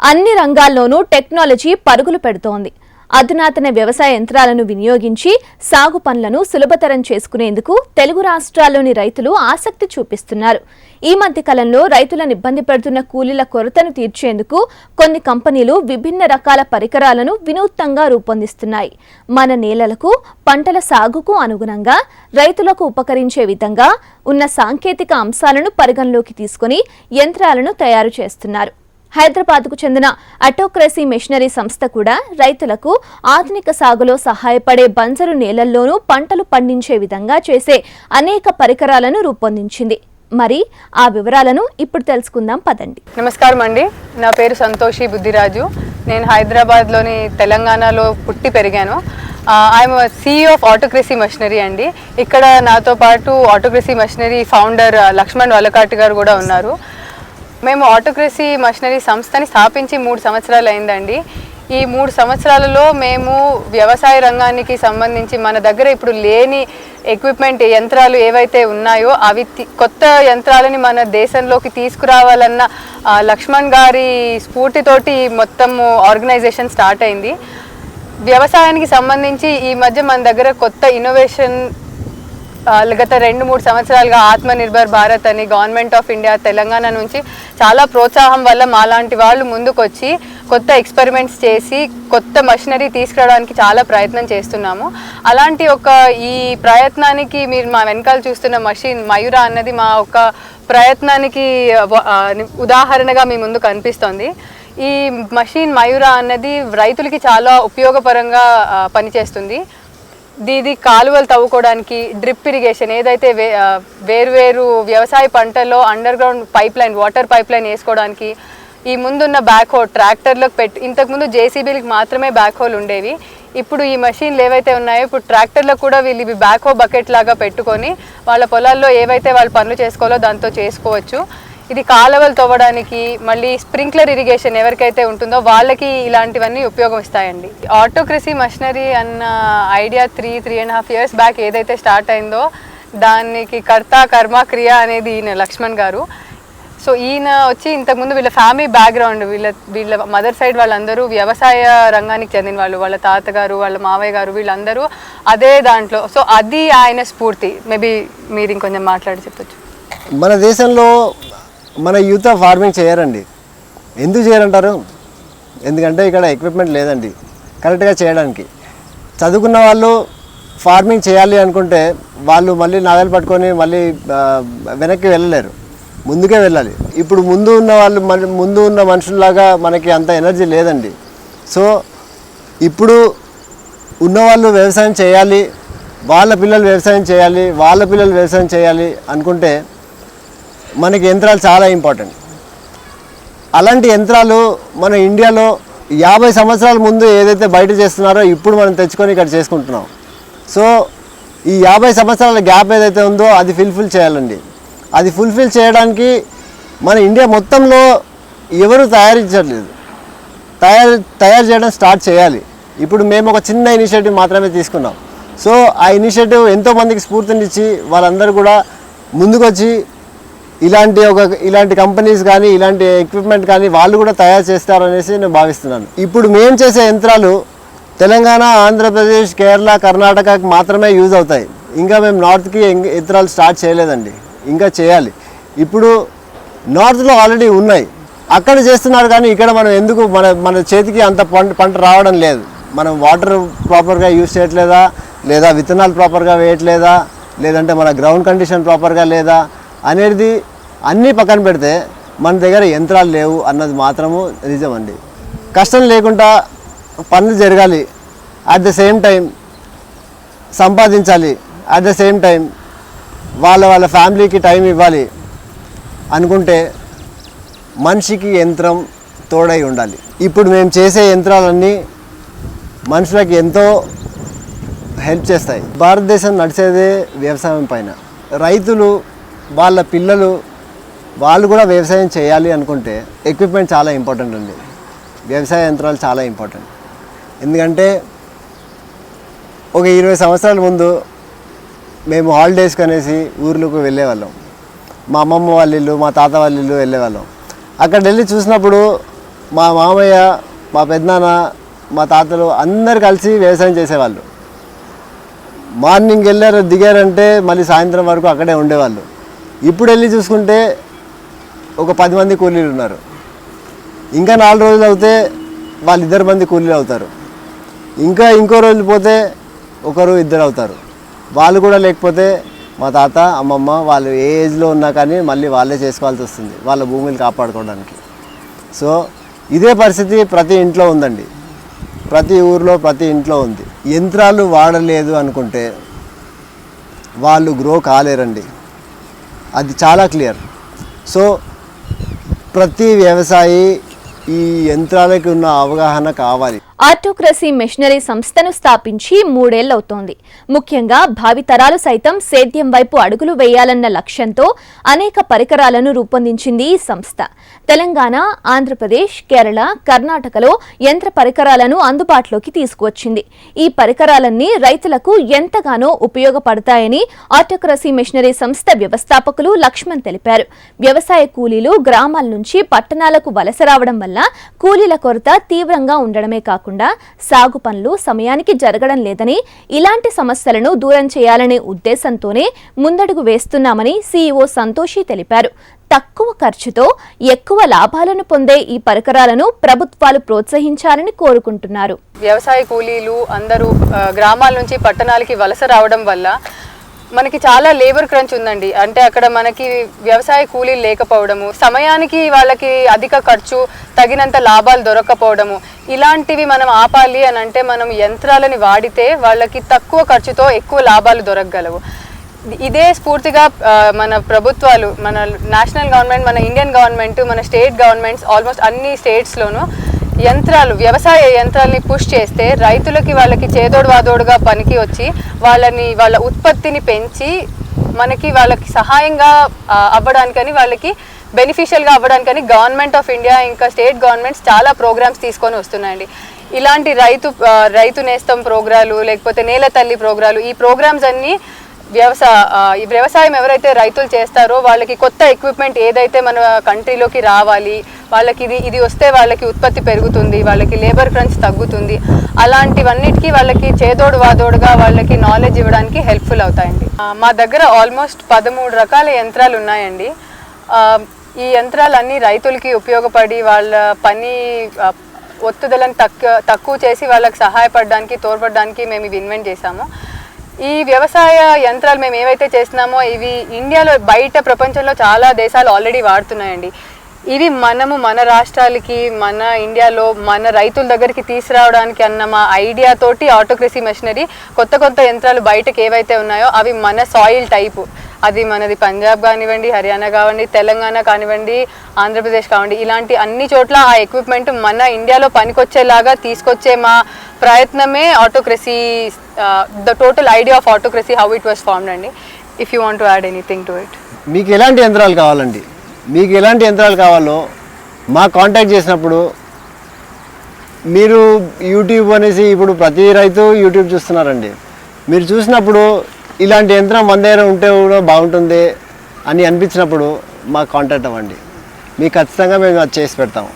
అన్ని రంగాల్లోనూ టెక్నాలజీ పరుగులు పెడుతోంది. అధునాతన వ్యవసాయ యంత్రాలను వినియోగించి సాగు పనులను సులభతరం చేసుకునేందుకు తెలుగు రాష్ట్రాల్లోని రైతులు ఆసక్తి చూపిస్తున్నారు. ఈ మధ్య కాలంలో రైతులను ఇబ్బంది పెడుతున్న కూలీల కొరతను తీర్చేందుకు కొన్ని కంపెనీలు విభిన్న రకాల పరికరాలను వినూత్నంగా రూపొందిస్తున్నాయి. మన నేలలకు పంటల సాగుకు అనుగుణంగా రైతులకు ఉపకరించే విధంగా ఉన్న సాంకేతిక అంశాలను పరిగణలోకి తీసుకుని యంత్రాలను తయారు చేస్తున్నారు. హైదరాబాద్కు చెందిన అటోక్రసీ మిషనరీ సంస్థ కూడా రైతులకు ఆధునిక సాగులో సహాయపడే బంజరు నేలల్లోనూ పంటలు పండించే విధంగా చేసే అనేక పరికరాలను రూపొందించింది. మరి ఆ వివరాలను ఇప్పుడు తెలుసుకుందాం పదండి. నమస్కారం అండి. నా పేరు సంతోషి బుద్ధిరాజు. నేను హైదరాబాద్లోని తెలంగాణలో పుట్టి పెరిగాను. I'm CEO of Autocracy Machinery అండి. ఇక్కడ నాతో పాటు Autocracy Machinery founder Laxman Valakati గారు కూడా ఉన్నారు. మేము ఆటోక్రసీ మషనరీ సంస్థని స్థాపించి మూడు సంవత్సరాలు అయిందండి. ఈ మూడు సంవత్సరాలలో మేము వ్యవసాయ రంగానికి సంబంధించి మన దగ్గర ఇప్పుడు లేని ఎక్విప్మెంట్ యంత్రాలు ఏవైతే ఉన్నాయో అవి తి- కొత్త యంత్రాలని మన దేశంలోకి తీసుకురావాలన్న లక్ష్మణ్ గారి స్ఫూర్తితోటి మొత్తం ఆర్గనైజేషన్ స్టార్ట్ అయింది. వ్యవసాయానికి సంబంధించి ఈ మధ్య మన దగ్గర కొత్త ఇన్నోవేషన్ గత రెండు మూడు సంవత్సరాలుగా ఆత్మ నిర్భర్ భారత్ అని గవర్నమెంట్ ఆఫ్ ఇండియా తెలంగాణ నుంచి చాలా ప్రోత్సాహం వల్ల మాలాంటి వాళ్ళు ముందుకొచ్చి కొత్త ఎక్స్పెరిమెంట్స్ చేసి కొత్త మషినరీ తీసుకురావడానికి చాలా ప్రయత్నం చేస్తున్నాము. అలాంటి ఒక ఈ ప్రయత్నానికి మీరు మా వెనకాల చూస్తున్న మషిన్ మయూరా అన్నది మా ఒక ప్రయత్నానికి ఉదాహరణగా మీ ముందు కనిపిస్తోంది. ఈ మషిన్ మయూరా అన్నది రైతులకి చాలా ఉపయోగపరంగా పనిచేస్తుంది. దీది కాలువలు తవ్వుకోవడానికి డ్రిప్ ఇరిగేషన్ ఏదైతే వే వేరువేరు వ్యవసాయ పంటల్లో underground pipeline water pipeline వేసుకోవడానికి ఈ ముందున్న బ్యాక్ హోల్ ట్రాక్టర్లకు పెట్టి ఇంతకుముందు జేసీబీలకు మాత్రమే బ్యాక్ హోల్ ఉండేవి. ఇప్పుడు ఈ మషిన్లు ఏవైతే ఉన్నాయో ఇప్పుడు ట్రాక్టర్లకు కూడా వీళ్ళు ఇవి బ్యాక్ హో బకెట్ లాగా పెట్టుకొని వాళ్ళ పొలాల్లో ఏవైతే వాళ్ళు పనులు చేసుకోవాలో దాంతో చేసుకోవచ్చు. ఇది కాలువలు తవ్వడానికి మళ్ళీ స్ప్రింక్లర్ ఇరిగేషన్ ఎవరికైతే ఉంటుందో వాళ్ళకి ఇలాంటివన్నీ ఉపయోగం ఇస్తాయండి ఆటోక్రసీ మషనరీ అన్న idea three three and half years back ఏదైతే స్టార్ట్ అయిందో దానికి కర్త కర్మ క్రియ అనేది ఈయన లక్ష్మణ్ గారు. సో ఈయన వచ్చి ఇంతకుముందు వీళ్ళ ఫ్యామిలీ బ్యాక్గ్రౌండ్ వీళ్ళ వీళ్ళ మదర్ సైడ్ వాళ్ళందరూ వ్యవసాయ రంగానికి చెందిన వాళ్ళు వాళ్ళ తాతగారు వాళ్ళ మావయ్య గారు వీళ్ళందరూ అదే దాంట్లో. సో అది ఆయన స్ఫూర్తి. మేబీ మీరు ఇంకొంచెం మాట్లాడి చెప్పచ్చు. మన దేశంలో మన యూత్ ఫార్మింగ్ చేయరండి. ఎందుకు చేయరంటారు? ఎందుకంటే ఇక్కడ ఎక్విప్మెంట్ లేదండి. కరెక్ట్గా చేయడానికి. చదువుకున్న వాళ్ళు ఫార్మింగ్ చేయాలి అనుకుంటే వాళ్ళు మళ్ళీ నాగలు పట్టుకొని మళ్ళీ వెనక్కి వెళ్ళలేరు. ముందుకే వెళ్ళాలి. ఇప్పుడు ముందు ఉన్న వాళ్ళు ముందు ఉన్న మనుషుల్లాగా మనకి అంత ఎనర్జీ లేదండి. సో ఇప్పుడు ఉన్నవాళ్ళు వ్యవసాయం చేయాలి వాళ్ళ పిల్లలు వ్యవసాయం చేయాలి వాళ్ళ పిల్లలు వ్యవసాయం చేయాలి అనుకుంటే మనకి యంత్రాలు చాలా ఇంపార్టెంట్. అలాంటి యంత్రాలు మన ఇండియాలో యాభై సంవత్సరాల ముందు ఏదైతే బయట చేస్తున్నారో ఇప్పుడు మనం తెచ్చుకొని ఇక్కడ చేసుకుంటున్నాం. సో ఈ యాభై సంవత్సరాల గ్యాప్ ఏదైతే ఉందో అది ఫుల్ఫిల్ చేయాలండి. అది ఫుల్ఫిల్ చేయడానికి మన ఇండియా మొత్తంలో ఎవరు తయారించట్లేదు. తయారు తయారు చేయడం స్టార్ట్ చేయాలి. ఇప్పుడు మేము ఒక చిన్న ఇనిషియేటివ్ మాత్రమే తీసుకున్నాం. సో ఆ ఇనిషియేటివ్ ఎంతోమందికి స్ఫూర్తినిచ్చి వాళ్ళందరూ కూడా ముందుకొచ్చి ఇలాంటి ఒక ఇలాంటి కంపెనీస్ కానీ ఇలాంటి ఎక్విప్మెంట్ కానీ వాళ్ళు కూడా తయారు చేస్తారనేసి నేను భావిస్తున్నాను. ఇప్పుడు మేము చేసే యంత్రాలు తెలంగాణ ఆంధ్రప్రదేశ్ కేరళ కర్ణాటకకి మాత్రమే యూజ్ అవుతాయి. ఇంకా మేము నార్త్కి యంత్రాలు స్టార్ట్ చేయలేదండి. ఇంకా చేయాలి. ఇప్పుడు నార్త్లో ఆల్రెడీ ఉన్నాయి. అక్కడ చేస్తున్నారు కానీ ఇక్కడ మనం ఎందుకు మన మన చేతికి అంత పంట పంట రావడం లేదు. మనం వాటర్ ప్రాపర్గా యూజ్ చేయట్లేదా? లేదా విత్తనాలు ప్రాపర్గా వేయట్లేదా? లేదంటే మన గ్రౌండ్ కండిషన్ ప్రాపర్గా లేదా? అనేది అన్నీ పక్కన పెడితే మన దగ్గర యంత్రాలు లేవు అన్నది మాత్రము నిజం అండి. కష్టం లేకుండా పనులు జరగాలి. అట్ ద సేమ్ టైం సంపాదించాలి. అట్ ద సేమ్ టైం వాళ్ళ వాళ్ళ ఫ్యామిలీకి టైం ఇవ్వాలి అనుకుంటే మనిషికి యంత్రం తోడై ఉండాలి. ఇప్పుడు మేము చేసే యంత్రాలన్నీ మనుషులకి ఎంతో హెల్ప్ చేస్తాయి. భారతదేశం నడిచేదే వ్యవసాయం పైన. రైతులు వాళ్ళ పిల్లలు వాళ్ళు కూడా వ్యవసాయం చేయాలి అనుకుంటే ఎక్విప్మెంట్ చాలా ఇంపార్టెంట్ అండి వ్యవసాయ యంత్రాలు చాలా ఇంపార్టెంట్ ఎందుకంటే ఒక ఇరవై సంవత్సరాల ముందు మేము హాలిడేస్కి అనేసి ఊర్లకు వెళ్ళేవాళ్ళం. మా అమ్మమ్మ వాళ్ళ ఇల్లు మా తాత వాళ్ళ ఇల్లు వెళ్ళేవాళ్ళం. అక్కడ వెళ్ళి చూసినప్పుడు మా మామయ్య మా పెద్దనాన్న మా తాతలు అందరు కలిసి వ్యవసాయం చేసేవాళ్ళు. మార్నింగ్ వెళ్ళారు దిగారంటే మళ్ళీ సాయంత్రం వరకు అక్కడే ఉండేవాళ్ళు. ఇప్పుడు వెళ్ళి చూసుకుంటే ఒక పది మంది కూలీలు ఉన్నారు. ఇంకా నాలుగు రోజులు అవుతే వాళ్ళిద్దరు మంది కూలీలు అవుతారు. ఇంకా ఇంకో రోజులు పోతే ఒకరు ఇద్దరు అవుతారు. వాళ్ళు కూడా లేకపోతే మా తాత అమ్మమ్మ వాళ్ళు ఏ ఏజ్లో ఉన్నా కానీ మళ్ళీ వాళ్ళే చేసుకోవాల్సి వస్తుంది. వాళ్ళ భూమిని కాపాడుకోవడానికి. సో ఇదే పరిస్థితి ప్రతి ఇంట్లో ఉందండి. ప్రతి ఊర్లో ప్రతి ఇంట్లో ఉంది. యంత్రాలు వాడలేదు అనుకుంటే వాళ్ళు గ్రో కాలేరండి. అది చాలా క్లియర్ సో ప్రతి వ్యవసాయి ఈ యంత్రాలకి ఉన్న అవగాహన కావాలి. ఆర్టోక్రసీ మిషనరీ సంస్థను స్థాపించి మూడేళ్ళవుతోంది. ముఖ్యంగా భావితరాలు సైతం సేద్యం వైపు అడుగులు వేయాలన్న లక్ష్యంతో అనేక పరికరాలను రూపొందించింది ఈ సంస్థ. తెలంగాణ ఆంధ్రప్రదేశ్ కేరళ కర్ణాటకలో యంత్ర పరికరాలను అందుబాటులోకి తీసుకువచ్చింది. ఈ పరికరాలన్నీ రైతులకు ఎంతగానో ఉపయోగపడతాయని ఆర్టోక్రసీ మిషనరీ సంస్థ వ్యవస్థాపకులు లక్ష్మణ్ తెలిపారు. వ్యవసాయ కూలీలు గ్రామాల నుంచి పట్టణాలకు వలస రావడం వల్ల కూలీల కొరత తీవ్రంగా ఉండడమే కాకుండా సాగు పనులు సమయానికి జరగడం లేదని ఇలాంటి సమస్యలను దూరం చేయాలనే ఉద్దేశంతోనే ముందడుగు వేస్తున్నామని సీఈఓ సంతోషి తెలిపారు. తక్కువ ఖర్చుతో ఎక్కువ లాభాలను పొందే ఈ పరికరాలను ప్రభుత్వాలు ప్రోత్సహించాలని కోరుకుంటున్నారు. వ్యవసాయ కూలీలు అందరూ గ్రామాల నుంచి పట్టణాలకి వలస రావడం వల్ల మనకి చాలా లేబర్ క్రంచ్ ఉందండి. అంటే అక్కడ మనకి వ్యవసాయ కూలీలు లేకపోవడము సమయానికి వాళ్ళకి అధిక ఖర్చు తగినంత లాభాలు దొరకకపోవడము ఇలాంటివి మనం ఆపాలి అని అంటే మనం యంత్రాలని వాడితే వాళ్ళకి తక్కువ ఖర్చుతో ఎక్కువ లాభాలు దొరకగలవు. ఇదే స్ఫూర్తిగా మన ప్రభుత్వాలు మన నేషనల్ గవర్నమెంట్ మన ఇండియన్ గవర్నమెంట్ మన స్టేట్ గవర్నమెంట్స్ ఆల్మోస్ట్ అన్ని స్టేట్స్లోనూ యంత్రాలు వ్యవసాయ యంత్రాలని పుష్ చేస్తే రైతులకి వాళ్ళకి చేదోడు వాదోడుగా పనికి వచ్చి వాళ్ళని వాళ్ళ ఉత్పత్తిని పెంచి మనకి వాళ్ళకి సహాయంగా అవ్వడానికని వాళ్ళకి బెనిఫిషియల్గా అవ్వడానికని గవర్నమెంట్ ఆఫ్ ఇండియా ఇంకా స్టేట్ గవర్నమెంట్స్ చాలా ప్రోగ్రామ్స్ తీసుకొని వస్తున్నాయండి. ఇలాంటి రైతు రైతు నేస్తం ప్రోగ్రాలు లేకపోతే నేల తల్లి ప్రోగ్రాలు ఈ ప్రోగ్రామ్స్ అన్నీ వ్యవసాయ ఈ వ్యవసాయం ఎవరైతే రైతులు చేస్తారో వాళ్ళకి కొత్త ఎక్విప్మెంట్ ఏదైతే మన కంట్రీలోకి రావాలి వాళ్ళకి ఇది ఇది వస్తే వాళ్ళకి ఉత్పత్తి పెరుగుతుంది వాళ్ళకి లేబర్ క్రంచ్ తగ్గుతుంది. అలాంటివన్నిటికీ వాళ్ళకి చేదోడు వాదోడుగా వాళ్ళకి నాలెడ్జ్ ఇవ్వడానికి హెల్ప్ఫుల్ అవుతాయండి. మా దగ్గర ఆల్మోస్ట్ పదమూడు రకాల యంత్రాలు ఉన్నాయండి. ఈ యంత్రాలన్నీ రైతులకి ఉపయోగపడి వాళ్ళ పని ఒత్తిదలను తక్కువ తక్కువ చేసి వాళ్ళకి సహాయపడడానికి తోడ్పడడానికి మేము ఇవి ఇన్వెంట్ చేశాము. ఈ వ్యవసాయ యంత్రాలు మేము ఏవైతే చేస్తున్నామో ఇవి ఇండియాలో బయట ప్రపంచంలో చాలా దేశాలు ఆల్రెడీ వాడుతున్నాయండి. ఇవి మనము మన రాష్ట్రాలకి మన ఇండియాలో మన రైతుల దగ్గరికి తీసుకురావడానికి అన్న మా ఐడియా తోటి ఆటోక్రసీ మెషినరీ కొత్త కొత్త యంత్రాలు బయటకు ఏవైతే ఉన్నాయో అవి మన సాయిల్ టైపు అది మనది పంజాబ్ కానివ్వండి హర్యానా కానివ్వండి తెలంగాణ కానివ్వండి ఆంధ్రప్రదేశ్ కానివ్వండి ఇలాంటి అన్ని చోట్ల ఆ ఎక్విప్మెంట్ మన ఇండియాలో పనికొచ్చేలాగా తీసుకొచ్చే మా ప్రయత్నమే Autocracy the total idea of Autocracy how it was formed అండి. If you want to add anything to it మీకు ఎలాంటి యంత్రాలు కావాలండి? మీకు ఎలాంటి యంత్రాలు కావాలో మా కాంటాక్ట్ చేసినప్పుడు మీరు యూట్యూబ్ అనేసి ఇప్పుడు ప్రతి రైతు యూట్యూబ్ చూస్తున్నారండి. మీరు చూసినప్పుడు ఇలాంటి యంత్రం మన దగ్గర ఉంటే కూడా బాగుంటుంది అని అనిపించినప్పుడు మాకు కాంటాక్ట్ అవ్వండి. మీకు ఖచ్చితంగా మేము అది చేసి పెడతాము